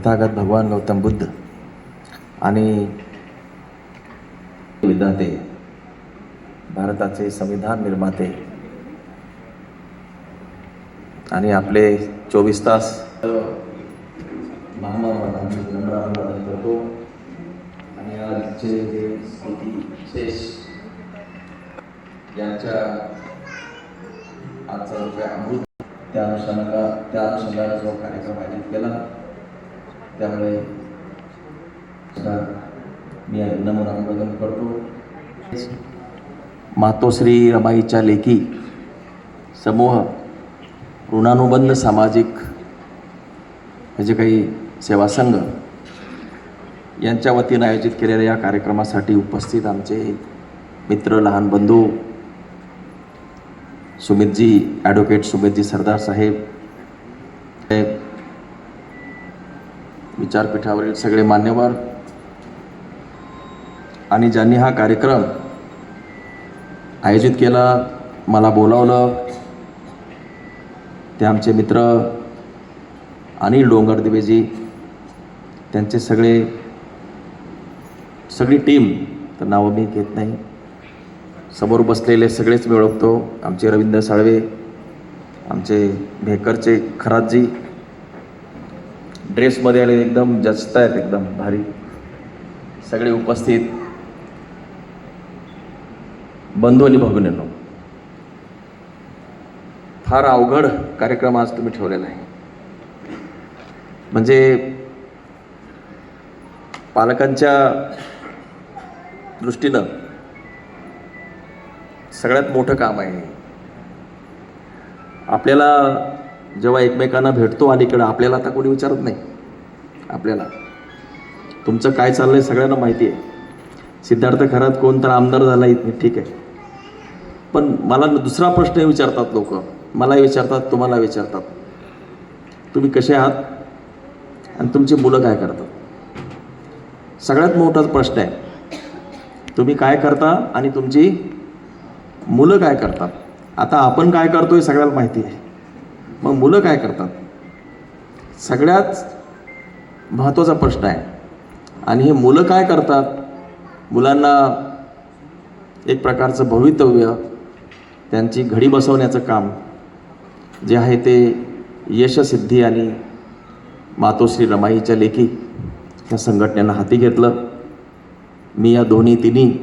तथागत भगवान गौतम बुद्ध आणि विधाते भारताचे संविधान निर्माते आणि आपले चोवीस तास करतो. आणि आजचे जे स्मृती शेष यांच्या आजचा जो काय अमृत त्या अनुषंगा त्या अनुषंगाने जो कार्यक्रम आयोजित केला त्यामुळे मी नमून अभिवादन करतो. मातोश्री रमाईच्या लेखी समूह ऋणानुबंध सामाजिक हे जे काही सेवा संघ यांच्या वतीनं आयोजित केलेल्या या कार्यक्रमासाठी उपस्थित आमचे मित्र लहान बंधू सुमितजी ॲडव्होकेट सुमितजी सरदार साहेब साहेब, विचारपीठावरील सगळे मान्यवर आणि ज्यांनी हा कार्यक्रम आयोजित केला मला बोलावलं ते आमचे मित्र अनिल डोंगरदेवेजी त्यांचे सगळे सगळी टीम तर नावं मी घेत नाही. समोर बसलेले सगळेच मी ओळखतो आमचे रवींद्र साळवे आमचे भेकरचे खरातजी ड्रेसमध्ये आले एकदम जचत आहेत एकदम भारी. सगळे उपस्थित. बंधू आणि भगिनींनो फार अवघड कार्यक्रम आज तुम्ही ठेवलेला आहे. म्हणजे पालकांच्या दृष्टीनं सगळ्यात मोठं काम आहे आपल्याला जेव्हा एकमेकांना भेटतो अलीकडं आपल्याला आता कोणी विचारत नाही. आपल्याला. तुमचं काय चाललं आहे सगळ्यांना माहिती आहे. सिद्धार्थ खरात कोण तर आमदार झाला इथे ठीक आहे. पण मला दुसरा प्रश्न विचारतात लोक. मला विचारतात तुम्हाला विचारतात. तुम्ही कसे आहात? आणि तुमची मुलं काय करतात? सगळ्यात मोठा प्रश्न आहे. तुम्ही काय करता आणि तुमची मुलं काय करतात? आता आपण काय करतो हे सगळ्याला माहिती आहे. मग मुलं काय करतात? सगळ्यात महत्त्वाचा प्रश्न आहे. आणि हे मुलं काय करतात? मुलांना एक प्रकारचं भवितव्य त्यांची घडी बसवण्याचं काम जे आहे ते यशसिद्धी आणि मातोश्री रमाईच्या लेखी ह्या संघटनेनं हाती घेतलं. मी या दोन्ही तिन्ही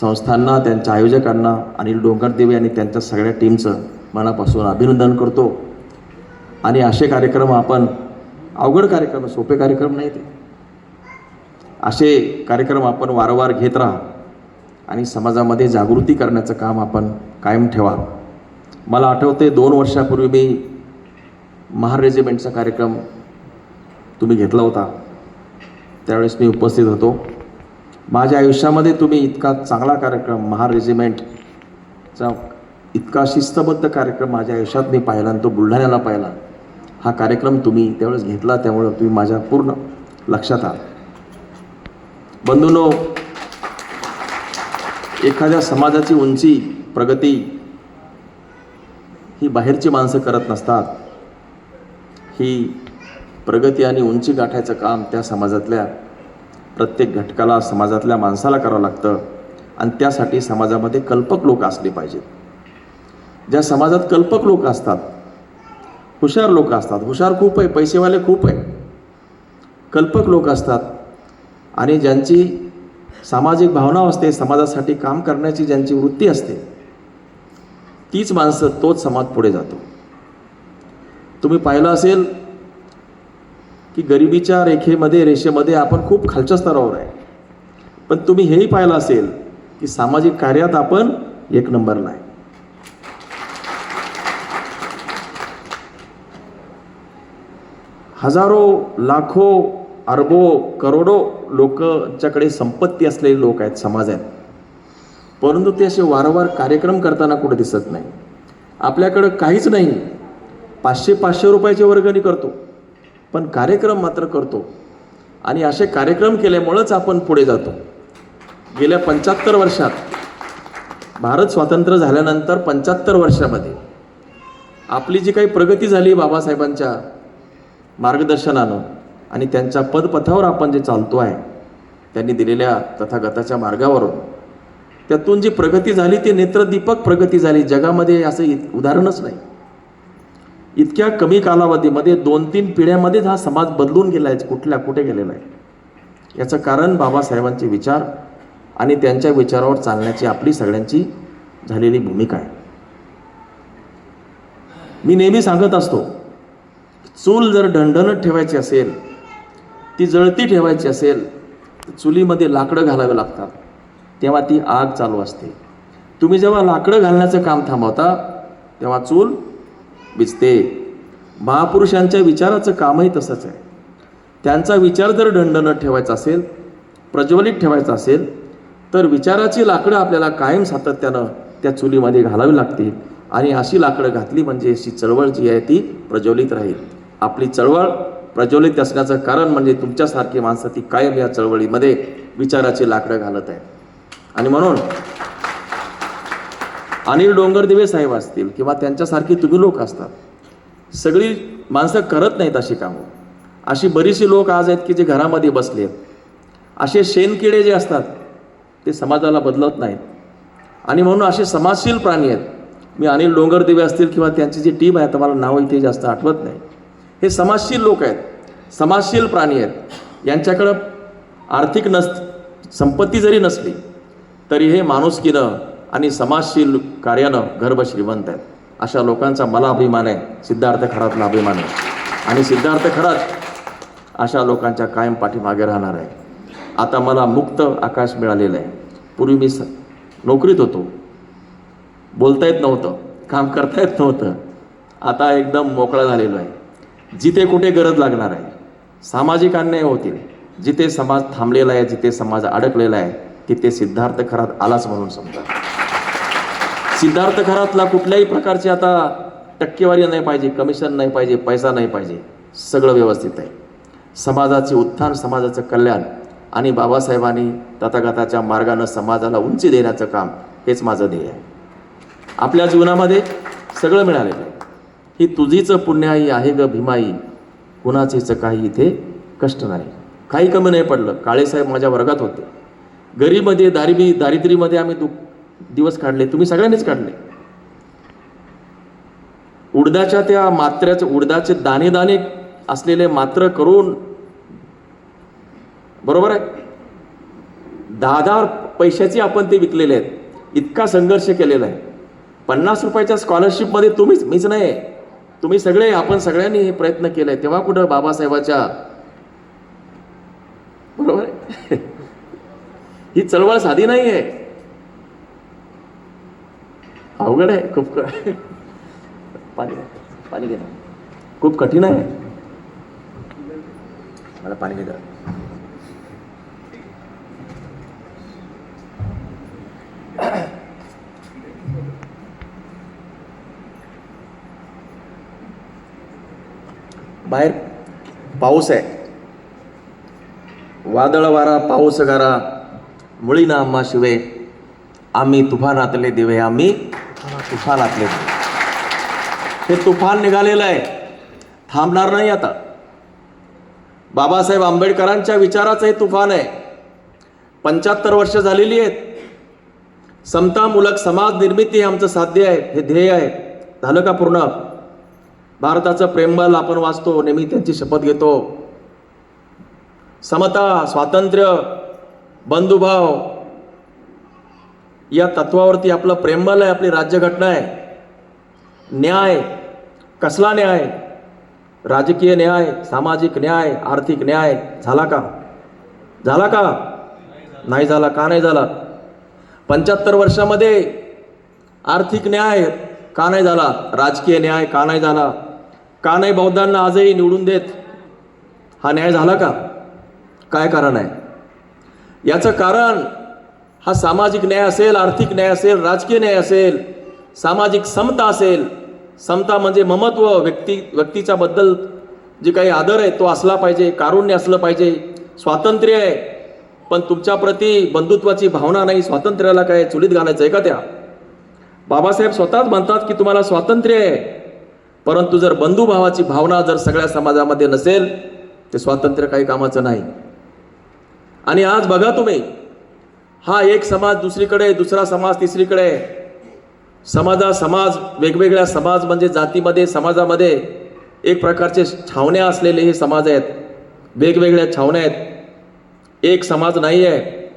संस्थांना त्यांच्या आयोजकांना अनिल डोंगरदेवे आणि त्यांच्या सगळ्या टीमचं मनापासून अभिनंदन करतो. आणि असे कार्यक्रम आपण अवघड कार्यक्रम सोपे कार्यक्रम नाही ते असे कार्यक्रम आपण वारंवार घेत राहा आणि समाजामध्ये जागृती करण्याचं काम आपण कायम ठेवा. मला आठवते दोन वर्षापूर्वी मी महार रेजिमेंटचा कार्यक्रम तुम्ही घेतला होता. त्यावेळेस मी उपस्थित होतो. माझ्या आयुष्यामध्ये तुम्ही इतका चांगला कार्यक्रम महार रेजिमेंटचा इतका शिस्तबद्ध कार्यक्रम माझ्या आयुष्यात मी पाहिला आणि तो बुलढाण्याला पाहिला. हा कार्यक्रम तुम्ही त्यावेळेस घेतला त्यामुळं तुम्ही माझ्या पूर्ण लक्षात आहात. बंधूनो एखाद्या समाजाची उंची प्रगती ही बाहेरची माणसं करत नसतात. ही प्रगती आणि उंची गाठायचं काम त्या समाजातल्या प्रत्येक घटकाला समाजातल्या माणसाला करावं लागतं आणि त्यासाठी समाजामध्ये कल्पक लोक असले पाहिजेत. ज्या समाजात कल्पक लोक असतात हुशार लोक असतात. हुशार खूप आहे पैसेवाले खूप आहे. कल्पक लोक असतात. आणि ज्यांची सामाजिक भावना असते समाजासाठी काम करण्याची ज्यांची वृत्ती असते तीच माणसं तोच समाज पुढे जातो. तुम्ही पाहिलं असेल की गरिबीच्या रेखेमध्ये रेषेमध्ये आपण खूप खालच्या स्तरावर आहे. पण तुम्ही हेही पाहिलं असेल की सामाजिक कार्यात आपण एक नंबरला आहे. हजारो लाखो अरबो करोडो लोकांच्याकडे संपत्ती असलेले लोक आहेत समाज आहेत परंतु ते असे वारंवार कार्यक्रम करताना कुठे दिसत नाही. आपल्याकडं काहीच नाही. पाचशे पाचशे रुपयाची वर्गणी करतो. पण कार्यक्रम मात्र करतो. आणि असे कार्यक्रम केल्यामुळंच आपण पुढे जातो. गेल्या पंच्याहत्तर वर्षात भारत स्वातंत्र्य झाल्यानंतर पंच्याहत्तर वर्षामध्ये आपली जी काही प्रगती झाली बाबासाहेबांच्या मार्गदर्शनानं आणि त्यांच्या पदपथावर आपण जे चालतो आहे त्यांनी दिलेल्या तथागताच्या मार्गावरून त्यातून जी प्रगती झाली ती नेत्रदीपक प्रगती झाली जगामध्ये असं इत- उदाहरणच नाही. इतक्या कमी कालावधीमध्ये दोन तीन पिढ्यामध्येच हा समाज बदलून गेला आहे कुठल्या कुठे गेलेला आहे? याचं कारण बाबासाहेबांचे विचार आणि त्यांच्या विचारावर चालण्याची आपली सगळ्यांची झालेली भूमिका आहे. मी नेहमी सांगत असतो चूल जर ढणढणत ठेवायची असेल ती जळती ठेवायची असेल तर चुलीमध्ये लाकडं घालावे लागतात. तेव्हा ती आग चालू असते. तुम्ही जेव्हा लाकडं घालण्याचं काम थांबवता तेव्हा चूल भिजते. महापुरुषांच्या विचाराचं कामही तसंच आहे. त्यांचा विचार जर दंडनं ठेवायचा असेल प्रज्वलित ठेवायचा असेल तर विचाराची लाकडं आपल्याला कायम सातत्यानं त्या चुलीमध्ये घालावी लागतील आणि अशी लाकडं घातली म्हणजे अशी चळवळ जी आहे ती प्रज्वलित राहील. आपली चळवळ प्रज्वलित असण्याचं कारण म्हणजे तुमच्यासारखी माणसं ती कायम या चळवळीमध्ये विचाराची लाकडं घालत आहे आणि म्हणून अनिल डोंगरदिवे साहेब असतील किंवा त्यांच्यासारखी तुम्ही लोक असतात सगळी माणसं करत नाहीत अशी कामं. अशी बरीचशी लोक आज आहेत की जे घरामध्ये बसले आहेत. असे शेणकिडे जे असतात ते समाजाला बदलत नाहीत. आणि म्हणून असे समाजशील प्राणी आहेत. मी अनिल डोंगरदेवे असतील किंवा त्यांची जी टीम आहे तर मला नाव इथे जास्त आठवत नाही. हे समाजशील लोक आहेत. समाजशील प्राणी आहेत. यांच्याकडं आर्थिक नस संपत्ती जरी नसली तरी हे माणुसकीनं आणि समाजशील कार्यानं गर्भ श्रीमंत आहेत. अशा लोकांचा मला अभिमान आहे. सिद्धार्थ खरातला अभिमान आहे. आणि सिद्धार्थ खरात अशा लोकांच्या कायम पाठीमागे राहणार आहे. आता मला मुक्त आकाश मिळालेलं आहे. पूर्वी मी स नोकरीत होतो. बोलता येत नव्हतं. काम करता येत नव्हतं. आता एकदम मोकळा झालेलो आहे. जिथे कुठे गरज लागणार आहे सामाजिक अन्याय होतील. जिथे समाज थांबलेला आहे जिथे समाज अडकलेला आहे तिथे सिद्धार्थ खरात आलाच म्हणून समजा. सिद्धार्थ खरातला कुठल्याही प्रकारची आता टक्केवारी नाही पाहिजे कमिशन नाही पाहिजे पैसा नाही पाहिजे सगळं व्यवस्थित आहे. समाजाचे उत्थान समाजाचं कल्याण आणि बाबासाहेबांनी तथागताच्या मार्गानं समाजाला उंची देण्याचं काम हेच माझं ध्येय आहे. आपल्या जीवनामध्ये सगळं मिळालेलं आहे. ही तुझीच पुण्याई आहे ग भीमाई. कुणाचेच काही इथे कष्ट नाही. काही कमी नाही पडलं. काळेसाहेब माझ्या वर्गात होते. गरीमध्ये दारिबी दारिद्र्यमध्ये आम्ही दु दिवस काढले. तुम्ही सगळ्यांनीच काढले. उडदाच्या त्या मात्र्याचे उडदाचे दाणे दाणे असलेले मात्र करून बरोबर आहे? दहा दहा पैशाची आपण ते विकलेले आहेत. इतका संघर्ष केलेला आहे. पन्नास रुपयाच्या स्कॉलरशिपमध्ये तुम्हीच मीच नाही तुम्ही सगळे आपण सगळ्यांनी हे प्रयत्न केले तेव्हा कुठं बाबासाहेबाच्या बरोबर आहे? ही चळवळ साधी नाही आहे अवघड आहे खूप पाणी पाणी घेणं खूप कठीण आहे. मला पाणी घे बाहेर पाऊस आहे. वादळ वारा पाऊस गारा मुळीना आम्हा शिवे. आम्ही तुफानातले दिवे आम्ही तुफानातले दिवे. हे तुफान निघालेलं आहे. थांबणार नाही आता. बाबासाहेब आंबेडकरांच्या विचाराचं हे तुफान आहे. पंच्याहत्तर वर्ष झालेली आहेत. समतामूलक समाज निर्मिती हे आमचं साध्य आहे हे ध्येय आहे. झालं का पूर्ण? भारताचं प्रेमबल आपण वाचतो नेहमी त्यांची शपथ घेतो. समता स्वातंत्र्य बंधुभाव या तत्वावरती आपलं प्रेमबल आहे आपली राज्यघटना आहे. न्याय कसला न्याय? राजकीय न्याय सामाजिक न्याय आर्थिक न्याय झाला का? झाला का? नाही झाला का नाही झाला? पंच्याहत्तर वर्षामध्ये आर्थिक न्याय का नाही झाला? राजकीय न्याय का नाही झाला? का नाही बौद्धांना आजही निवडून देत? हा न्याय झाला का? काय कारण आहे? याचं कारण हा सामाजिक न्याय असेल आर्थिक न्याय असेल राजकीय न्याय असेल सामाजिक समता असेल समता म्हणजे ममत्व व्यक्ती व्यक्तीच्या बद्दल जे काही आदर आहे तो असला पाहिजे कारुण्य असलं पाहिजे स्वातंत्र्य आहे. पण तुमच्याप्रती बंधुत्वाची भावना नाही स्वातंत्र्याला काय चुलीत घालायचं आहे का त्या? बाबासाहेब स्वतःच म्हणतात की तुम्हाला स्वातंत्र्य आहे. परंतु जर बंधुभावाची भावना जर सगळ्या समाजामध्ये नसेल ते स्वातंत्र्य काही कामाचं नाही. आणि आज बघा तुम्ही हा एक समाज दुसरीकडे दुसरा समाज तिसरीकडे. समाजा समाज वेगवेगळ्या समाज म्हणजे जातीमध्ये समाजामध्ये एक प्रकारचे छावण्या असलेले हे समाज आहेत. वेगवेगळ्या छावण्या आहेत. एक समाज नाही आहे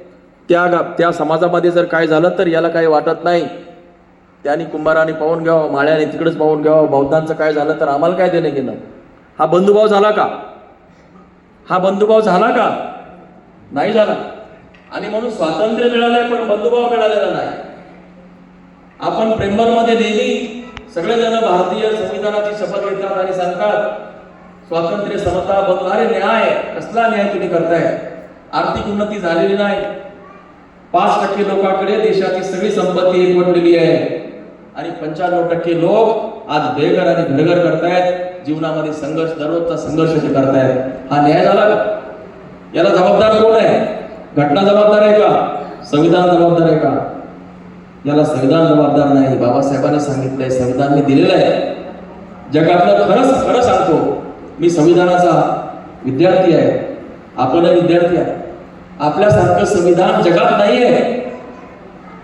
त्या गा त्या समाजामध्ये जर काय झालं तर याला काही वाटत नाही. त्यांनी कुंभाराने पाहून घ्यावं माळ्याने तिकडेच पाहून घ्यावं. बौद्धांचं काय झालं तर आम्हाला काय देणं घेणं? हा बंधुभाव झाला का? हा बंधुभाव झाला का? नाही झाला. आणि म्हणून स्वातंत्र्य मिळालंय पण बंधुभाव मिळालेला नाही. आपण प्रेमरमध्ये नेहमी सगळेजण भारतीय संविधानाची शपथ घेतात आणि सांगतात स्वातंत्र्य समता बंधु अरे न्याय कसला न्याय तुम्ही करताय? आर्थिक उन्नती झालेली नाही. पाच टक्के लोकांकडे देशाची सगळी संपत्ती एकवटलेली आहे. आणि पंच्याण्णव टक्के लोक आज बेघर आणि घरघर करतायत. जीवनामध्ये संघर्ष दररोजचा संघर्ष जे करतायत हा न्याय झाला का? याला जबाबदार कोण आहे? घटना जबाबदार आहे का? संविधान जबाबदार आहे का? याला संविधान जबाबदार नाही. बाबासाहेबांनी सांगितलंय संविधान मी दिलेलं आहे. जगातलं खरंच खरं सांगतो मी संविधानाचा विद्यार्थी आहे. आपण विद्यार्थी आहे आपल्यासारखं संविधान जगात नाही आहे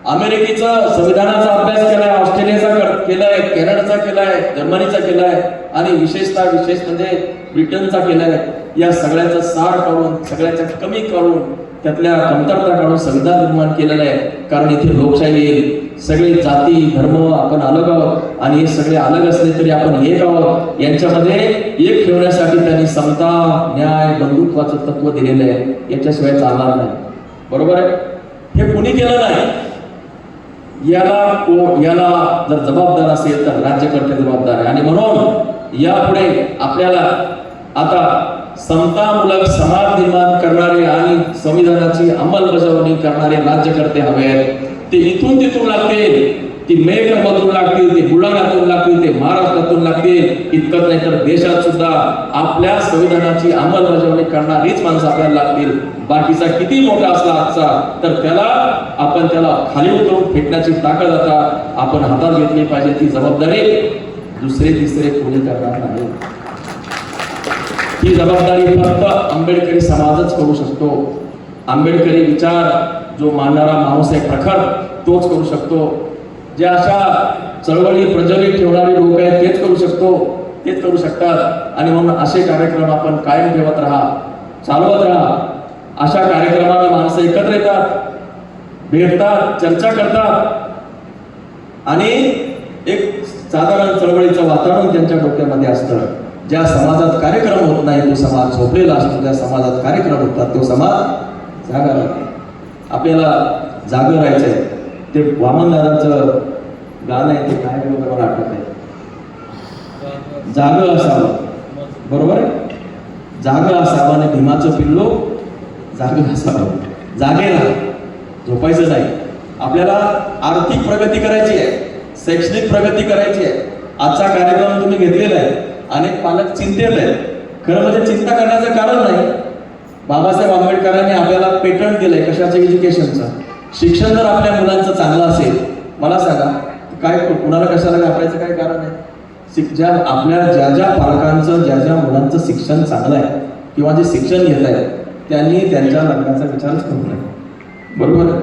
अमेरिकेचा संविधानाचा अभ्यास केलाय ऑस्ट्रेलियाचा केलाय कॅनडाचा केलाय जर्मनीचा केलाय आणि विशेषतः विशेष म्हणजे ब्रिटनचा केलाय. या सगळ्याचा सार काढून सगळ्याच्या कमी काढून त्यातल्या कमतरता काढून संविधान निर्माण केलेलं आहे. कारण इथे लोकशाही येईल. सगळे जाती धर्म आपण अलग आहोत. आणि हे सगळे अलग असले तरी आपण एक आहोत. यांच्यामध्ये एक ठेवण्यासाठी त्यांनी समता न्याय बंधुत्वाचं तत्व दिलेलं आहे. याच्याशिवाय चालणार नाही. बरोबर आहे? हे कुणी केलं नाही? याला को याला जर जबाबदार असेल तर राज्यकर्ते जबाबदार आहे. आणि म्हणून यापुढे आपल्याला आता समतामूलक समाज निर्माण करणारे आणि संविधानाची अंमलबजावणी करणारे राज्यकर्ते हवे आहेत. ते इथून तिथून लागतील ती मेघमधून लागतील ते बुलढाण्यातून लागतील ते महाराष्ट्रातून लागतील. इतकंच नाही तर देशात सुद्धा आपल्या संविधानाची अंमलबजावणी करणारीच माणसं आपल्याला लागतील. बाकीचा किती मोठा असला आजचा तर त्याला आपण त्याला खाली उतरून फेटण्याची ताकद आता आपण हातात घेतली पाहिजे ती जबाबदारी दुसरे तिसरे कोणी करणार नाही ही जबाबदारी फक्त आंबेडकरी समाजच करू शकतो. आंबेडकरी विचार जो मानणारा माणूस आहे प्रखर तोच करू शकतो. जे अशा चळवळी प्रज्वलित ठेवणारे लोक आहेत तेच करू शकतो. तेच करू शकतात. आणि म्हणून असे कार्यक्रम आपण कायम ठेवत राहा. चालवत राहा. अशा कार्यक्रमाला माणसं एकत्र येतात भेटतात चर्चा करतात. आणि एक साधारण चळवळीचं वातावरण त्यांच्या डोक्यामध्ये असतं. ज्या समाजात कार्यक्रम होत नाही तो समाज झोपलेला असतो. ज्या समाजात कार्यक्रम होतात तो समाज जागा राहतो आपल्याला जागं आहे ते वामनदादाचं गाणं आहे ते काय वगैरे मला आठवत आहे जागं असावं. बरोबर आहे? जागं असावं आणि भीमाचं पिल्लो जागं असावं. जागे राहा झोपायचं नाही. आपल्याला आर्थिक प्रगती करायची आहे. शैक्षणिक प्रगती करायची आहे. आजचा कार्यक्रम तुम्ही घेतलेला आहे. अनेक पालक चिंतेत आहेत. खरं म्हणजे चिंता करण्याचं कारण नाही. बाबासाहेब आंबेडकरांनी आपल्याला पेटंट दिलंय कशाचं एज्युकेशनचं शिक्षण जर आपल्या मुलांचं चांगलं असेल मला सांगा काय कुणाला कशाला घाबरायचं काय कारण आहे? शिक- ज्या आपल्या ज्या ज्या पालकांचं ज्या ज्या मुलांचं शिक्षण चांगलं आहे किंवा जे शिक्षण घेत आहेत त्यांनी त्यांच्या लग्नाचा विचारच करू नये बरोबर आहे?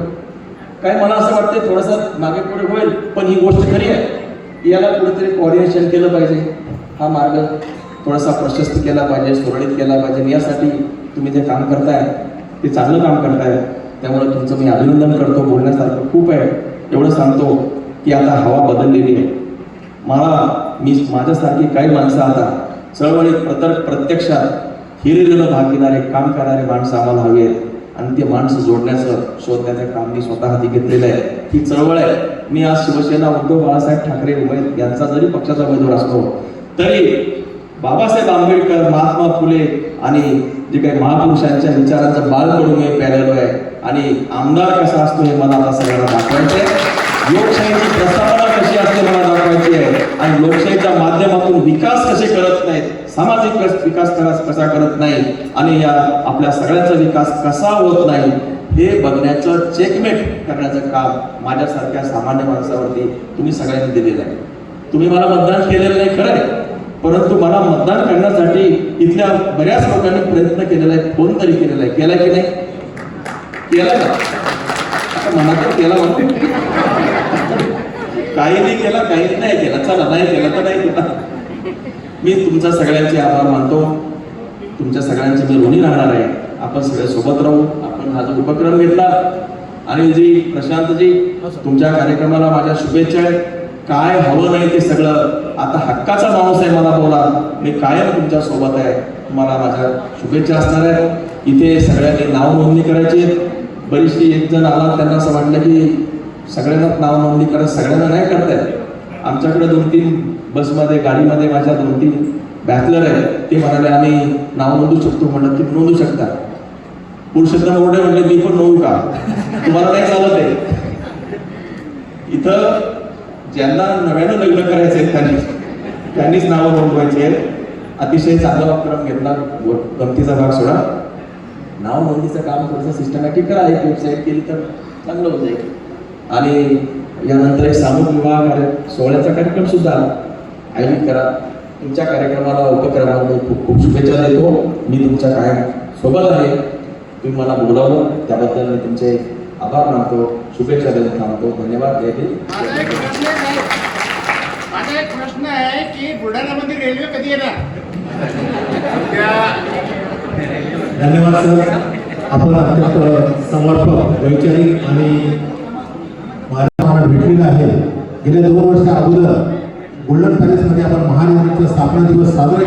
काय मला असं वाटतं थोडंसं मागे पुढे होईल पण ही गोष्ट खरी आहे. याला कुठेतरी कोऑर्डिनेशन केलं पाहिजे. हा मार्ग थोडासा प्रशस्त केला पाहिजे सुरळीत केला पाहिजे. यासाठी तुम्ही जे काम करताय ते चांगलं काम करताय. त्यामुळे तुमचं मी अभिनंदन करतो. बोलण्यासारखं खूप आहे. एवढं सांगतो की आता हवा बदललेली आहे. मला मी माझ्यासारखी काही माणसं आता चळवळीत प्रतर प्रत्यक्षात हिरिरीनं भाग घेणारे काम करणारे माणसं आम्हाला हवी आहेत. आणि ते माणसं जोडण्याचं शोधण्याचं काम मी स्वतः हाती घेतलेलं आहे. ही चळवळ आहे. मी आज शिवसेना उद्धव बाळासाहेब ठाकरे उमेद यांचा जरी पक्षाचा उमेदवार असतो तरी बाबासाहेब आंबेडकर महात्मा फुले आणि जे काही महापुरुषांच्या विचारांचं बालकडून हे पॅनल आहे आणि आमदार कसा असतो हे मला आता सगळ्यांना दाखवायचं आहे लोकशाहीची प्रस्तावना कशी असते मला दाखवायची आहे आणि लोकशाहीच्या माध्यमातून विकास कसे करत नाहीत सामाजिक कस- विकास कसा करत नाही आणि या आपल्या सगळ्यांचा विकास कसा होत नाही हे बघण्याचं चेकमेट करण्याचं काम माझ्यासारख्या सामान्य माणसावरती तुम्ही सगळ्यांनी दिलेलं आहे. तुम्ही मला मतदान केलेलं नाही खरं आहे. परंतु मला मतदान करण्यासाठी इथल्या बऱ्याच लोकांनी प्रयत्न केलेला आहे. फोन तरी केलेला आहे. केला की नाही? केला का? मनात केला म्हणते काही नाही केला काही नाही केला. चला नाही केला तर नाही केला. मी तुमचा सगळ्यांचे आभार मानतो. तुमच्या सगळ्यांचे मी ऋणी राहणार आहे. आपण सगळे सोबत राहू. आपण हा जो उपक्रम घेतला आणि जी प्रशांतजी तुमच्या कार्यक्रमाला माझ्या शुभेच्छा आहेत. काय हवं नाही ते सगळं. आता हक्काचा माणूस आहे मला बोला. मी कायम तुमच्यासोबत आहे. तुम्हाला माझ्या शुभेच्छा असणार आहे. इथे सगळ्यांनी नाव नोंदणी करायची. बरीचशी एक जण आला त्यांना असं वाटलं की सगळ्यांनाच नाव नोंदणी करत सगळ्यांना नाही करताय आमच्याकडे दोन तीन बसमध्ये गाडीमध्ये माझ्या दोन तीन बॅचलर आहेत. ते म्हणाले आम्ही नाव नोंदू शकतो. म्हणलं की नोंदू शकता. पुरुषोत्तम मोठे म्हणले मी पण नोंदू का? तुम्हाला नाही चालत आहे. इथं ज्यांना नव्यानं लग्न करायचं आहेत त्यांनी त्यांनीच नावं नोंदवायची आहेत. अतिशय चांगला उपक्रम घेतला. व- गमतीचा भाग सोडा. नाव नोंदीचं काम थोडंसं सिस्टमॅटिक करा. एक वेबसाईट केली तर चांगलं होऊन जाईल. आणि यानंतर एक सामूहिक विवाह कार्य सोहळ्याचा कार्यक्रम सुद्धा आयोजित करा. तुमच्या कार्यक्रमाला उपक्रमाला खूप खूप शुभेच्छा देतो. मी तुमच्या कायम सोबत आहे. तुम्ही मला बोलावलं. त्याबद्दल मी तुमचे आभार मानतो. शुभेच्छा देऊन थांबतो. धन्यवाद. जय हिंद माझा एक प्रश्न आहे माझा एक प्रश्न आहे की बुलढाण्यामध्ये रेल्वे कधी येणार? धन्यवाद सर. आपण अत्यंत समर्पक वैचारिक आणि मला भेटलेलं आहे. गेल्या दोन वर्षा अगोदर गोल्डन पॅलेसमध्ये आपण महाराजांचा स्थापना दिवस साजरा